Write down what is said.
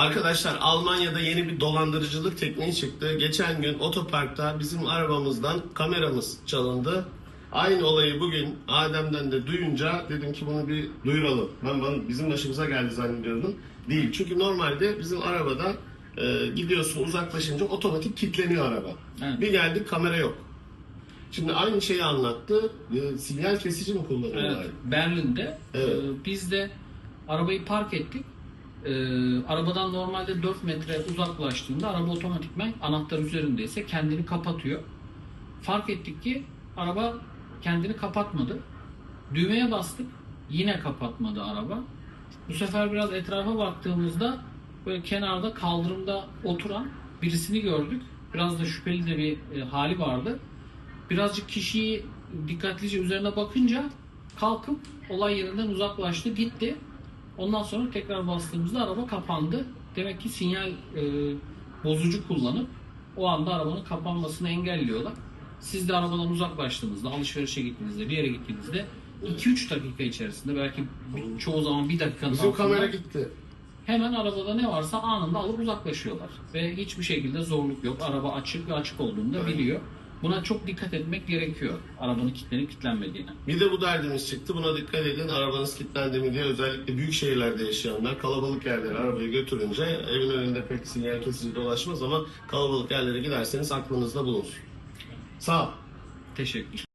Arkadaşlar Almanya'da yeni bir dolandırıcılık tekniği çıktı. Geçen gün otoparkta bizim arabamızdan kameramız çalındı. Aynı olayı bugün Adem'den de duyunca dedim ki bunu bir duyuralım. Ben bana, bizim başımıza geldi zannediyordum. Değil. Çünkü normalde bizim arabada e, gidiyorsun uzaklaşınca otomatik kilitleniyor araba. Evet. Bir geldik kamera yok. Şimdi aynı şeyi anlattı. E, sinyal kesici mi kullanıyorlar? Evet, Berlin'de Evet. e, biz de arabayı park ettik. E, arabadan normalde 4 metre uzaklaştığında araba otomatikman anahtar üzerindeyse kendini kapatıyor. Fark ettik ki araba kendini kapatmadı. Düğmeye bastık. Yine kapatmadı araba. Bu sefer biraz etrafa baktığımızda böyle kenarda kaldırımda oturan birisini gördük. Biraz da şüpheli de bir e, hali vardı. Birazcık kişiyi dikkatlice üzerine bakınca kalkıp olay yerinden uzaklaştı, gitti. Ondan sonra tekrar bastığımızda araba kapandı. Demek ki sinyal e, bozucu kullanıp o anda arabanın kapanmasını engelliyorlar. Siz de arabadan uzaklaştığınızda, alışverişe gittiğinizde, bir yere gittiğinizde 2-3 dakika içerisinde belki bir- çoğu zaman bir dakikanın Bizim altında kamera gitti. hemen arabada ne varsa anında alıp uzaklaşıyorlar. Ve hiçbir şekilde zorluk yok. Araba açık ve açık olduğunu da biliyor. Buna çok dikkat etmek gerekiyor. Arabanın kilitlenip kilitlenmediğine. Bir de bu derdimiz çıktı. Buna dikkat edin. Arabanız kilitlendi mi diye özellikle büyük şehirlerde yaşayanlar kalabalık yerlere arabayı götürünce evin önünde pek sinyal kesici dolaşmaz ama kalabalık yerlere giderseniz aklınızda bulunsun. Sağ ol. Teşekkür